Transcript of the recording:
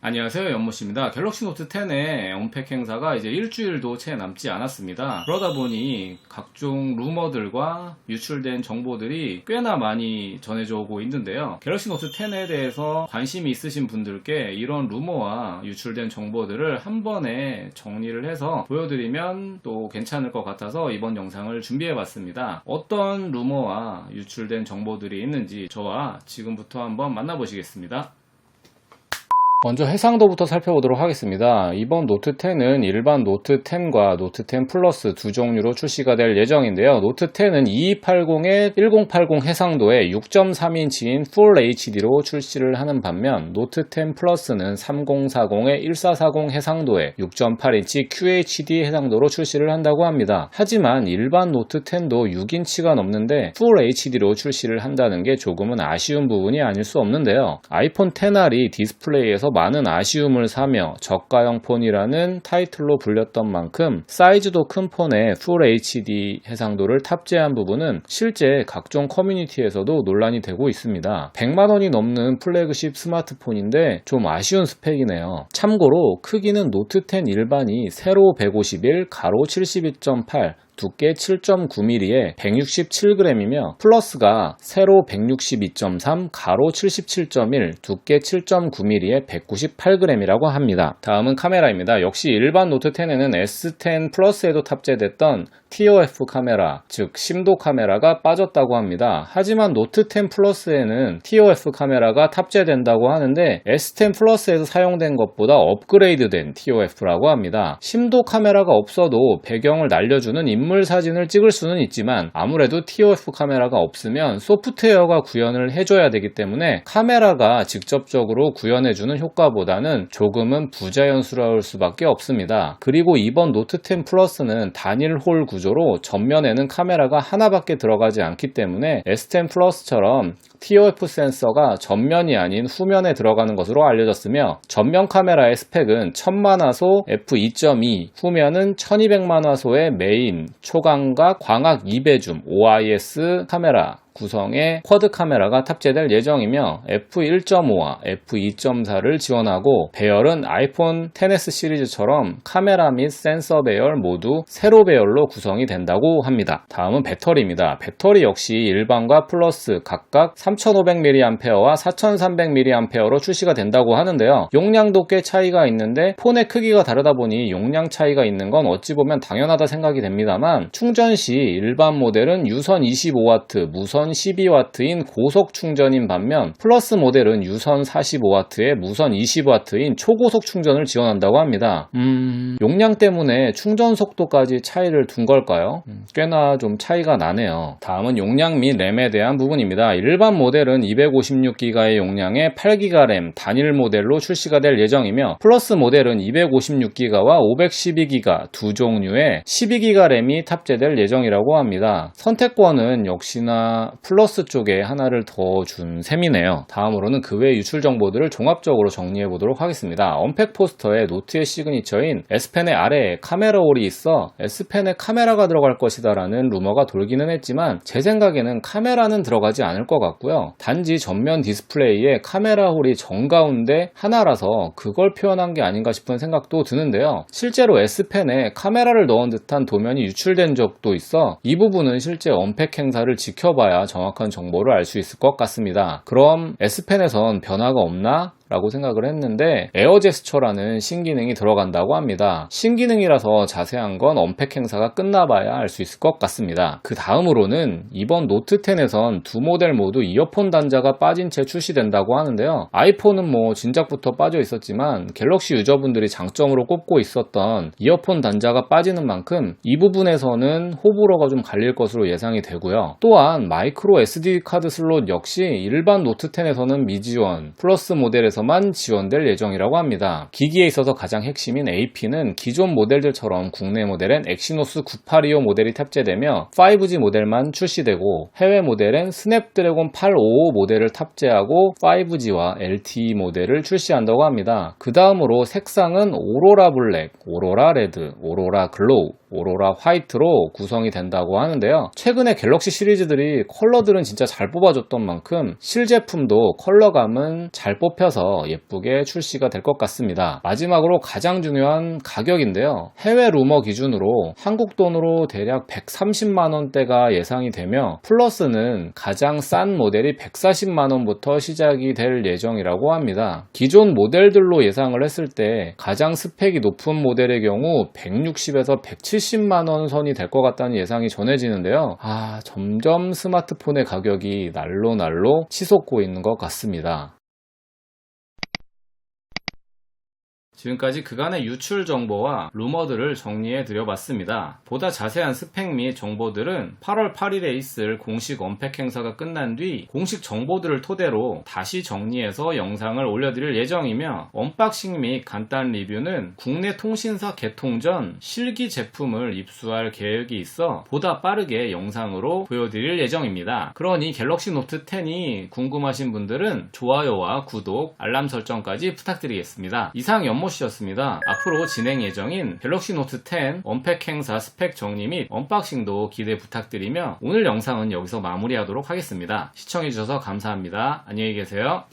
안녕하세요 연모씨입니다. 갤럭시 노트 10의 언팩 행사가 이제 일주일도 채 남지 않았습니다. 그러다 보니 각종 루머들과 유출된 정보들이 꽤나 많이 전해져 오고 있는데요. 갤럭시 노트 10에 대해서 관심이 있으신 분들께 이런 루머와 유출된 정보들을 한 번에 정리를 해서 보여드리면 또 괜찮을 것 같아서 이번 영상을 준비해 봤습니다. 어떤 루머와 유출된 정보들이 있는지 저와 지금부터 한번 만나보시겠습니다 먼저 해상도부터 살펴보도록 하겠습니다. 이번 노트 10은 일반 노트 10과 노트 10 플러스 두 종류로 출시가 될 예정인데요. 노트 10은 2280에 1080 해상도에 6.3인치인 Full HD로 출시를 하는 반면 노트 10 플러스는 3040에 1440 해상도에 6.8인치 QHD 해상도로 출시를 한다고 합니다. 하지만 일반 노트 10도 6인치가 넘는데 Full HD로 출시를 한다는 게 조금은 아쉬운 부분이 아닐 수 없는데요. 아이폰 10R이 디스플레이에서 많은 아쉬움을 사며 저가형 폰이라는 타이틀로 불렸던 만큼 사이즈도 큰 폰에 Full HD 해상도를 탑재한 부분은 실제 각종 커뮤니티에서도 논란이 되고 있습니다. 100만 원이 넘는 플래그십 스마트폰인데 좀 아쉬운 스펙이네요. 참고로 크기는 노트 10 일반이 세로 151, 가로 72.8, 두께 7.9mm에 167g이며 플러스가 세로 162.3, 가로 77.1, 두께 7.9mm에 198g이라고 합니다. 다음은 카메라입니다. 역시 일반 노트 10에는 S10 플러스에도 탑재됐던 TOF 카메라, 즉 심도 카메라가 빠졌다고 합니다. 하지만 노트 10 플러스에는 TOF 카메라가 탑재된다고 하는데 S10 플러스에서 사용된 것보다 업그레이드된 TOF라고 합니다. 심도 카메라가 없어도 배경을 날려주는 인물 사진을 찍을 수는 있지만 아무래도 TOF 카메라가 없으면 소프트웨어가 구현을 해줘야 되기 때문에 카메라가 직접적으로 구현해주는 효과보다는 조금은 부자연스러울 수밖에 없습니다. 그리고 이번 노트 10 플러스는 단일 홀 구조로 전면에는 카메라가 하나밖에 들어가지 않기 때문에 S10 플러스처럼 TOF 센서가 전면이 아닌 후면에 들어가는 것으로 알려졌으며 전면 카메라의 스펙은 1000만화소 f2.2, 후면은 1200만화소의 메인, 초광각, 광학 2배줌, OIS 카메라, 구성의 쿼드 카메라가 탑재될 예정이며 f1.5와 f2.4를 지원하고 배열은 아이폰 XS 시리즈처럼 카메라 및 센서 배열 모두 세로 배열로 구성이 된다고 합니다. 다음은 배터리입니다. 배터리 역시 일반과 플러스 각각 3500mAh와 4300mAh로 출시가 된다고 하는데요. 용량도 꽤 차이가 있는데 폰의 크기가 다르다 보니 용량 차이가 있는 건 어찌 보면 당연하다 생각이 됩니다만 충전 시 일반 모델은 유선 25W, 무선 12W인 고속 충전인 반면 플러스 모델은 유선 45W에 무선 20W인 초고속 충전을 지원한다고 합니다. 음, 용량 때문에 충전 속도까지 차이를 둔 걸까요? 음, 꽤나 좀 차이가 나네요. 다음은 용량 및 램에 대한 부분입니다. 일반 모델은 256GB의 용량에 8GB 램 단일 모델로 출시가 될 예정이며 플러스 모델은 256GB와 512GB 두 종류의 12GB 램이 탑재될 예정이라고 합니다. 선택권은 역시나 플러스 쪽에 하나를 더 준 셈이네요. 다음으로는 그 외 유출 정보들을 종합적으로 정리해 보도록 하겠습니다. 언팩 포스터에 노트의 시그니처인 S펜의 아래에 카메라 홀이 있어 S펜에 카메라가 들어갈 것이다 라는 루머가 돌기는 했지만 제 생각에는 카메라는 들어가지 않을 것 같고요. 단지 전면 디스플레이에 카메라 홀이 정가운데 하나라서 그걸 표현한 게 아닌가 싶은 생각도 드는데요. 실제로 S펜에 카메라를 넣은 듯한 도면이 유출된 적도 있어 이 부분은 실제 언팩 행사를 지켜봐야 정확한 정보를 알 수 있을 것 같습니다. 그럼 S펜에선 변화가 없나? 라고 생각을 했는데 에어 제스처라는 신기능이 들어간다고 합니다. 신기능이라서 자세한 건 언팩 행사가 끝나봐야 알 수 있을 것 같습니다. 그 다음으로는 이번 노트 10에선 두 모델 모두 이어폰 단자가 빠진 채 출시된다고 하는데요. 아이폰은 뭐 진작부터 빠져 있었지만 갤럭시 유저분들이 장점으로 꼽고 있었던 이어폰 단자가 빠지는 만큼 이 부분에서는 호불호가 좀 갈릴 것으로 예상이 되고요. 또한 마이크로 SD 카드 슬롯 역시 일반 노트 10에서는 미지원, 플러스 모델에서 에서만 지원될 예정이라고 합니다. 기기에 있어서 가장 핵심인 AP는 기존 모델들처럼 국내 모델엔 엑시노스 9825 모델이 탑재되며 5G 모델만 출시되고 해외 모델엔 스냅드래곤 855 모델을 탑재하고 5G와 LTE 모델을 출시한다고 합니다. 그 다음으로 색상은 오로라 블랙, 오로라 레드, 오로라 글로우, 오로라 화이트로 구성이 된다고 하는데요. 최근에 갤럭시 시리즈들이 컬러들은 진짜 잘 뽑아줬던 만큼 실제품도 컬러감은 잘 뽑혀서 더 예쁘게 출시가 될 것 같습니다. 마지막으로 가장 중요한 가격인데요. 해외 루머 기준으로 한국 돈으로 대략 130만 원대가 예상이 되며 플러스는 가장 싼 모델이 140만 원부터 시작이 될 예정이라고 합니다. 기존 모델들로 예상을 했을 때 가장 스펙이 높은 모델의 경우 160에서 170만 원 선이 될 것 같다는 예상이 전해지는데요. 아, 점점 스마트폰의 가격이 날로 날로 치솟고 있는 것 같습니다. 지금까지 그간의 유출 정보와 루머들을 정리해 드려봤습니다. 보다 자세한 스펙 및 정보들은 8월 8일에 있을 공식 언팩 행사가 끝난 뒤 공식 정보들을 토대로 다시 정리해서 영상을 올려드릴 예정이며 언박싱 및 간단 리뷰는 국내 통신사 개통 전 실기 제품을 입수할 계획이 있어 보다 빠르게 영상으로 보여드릴 예정입니다. 그러니 갤럭시 노트 10이 궁금하신 분들은 좋아요와 구독, 알람 설정까지 부탁드리겠습니다. 이상 연모 씨였습니다. 앞으로 진행 예정인 갤럭시 노트 10 언팩 행사 스펙 정리 및 언박싱도 기대 부탁드리며 오늘 영상은 여기서 마무리하도록 하겠습니다. 시청해주셔서 감사합니다. 안녕히 계세요.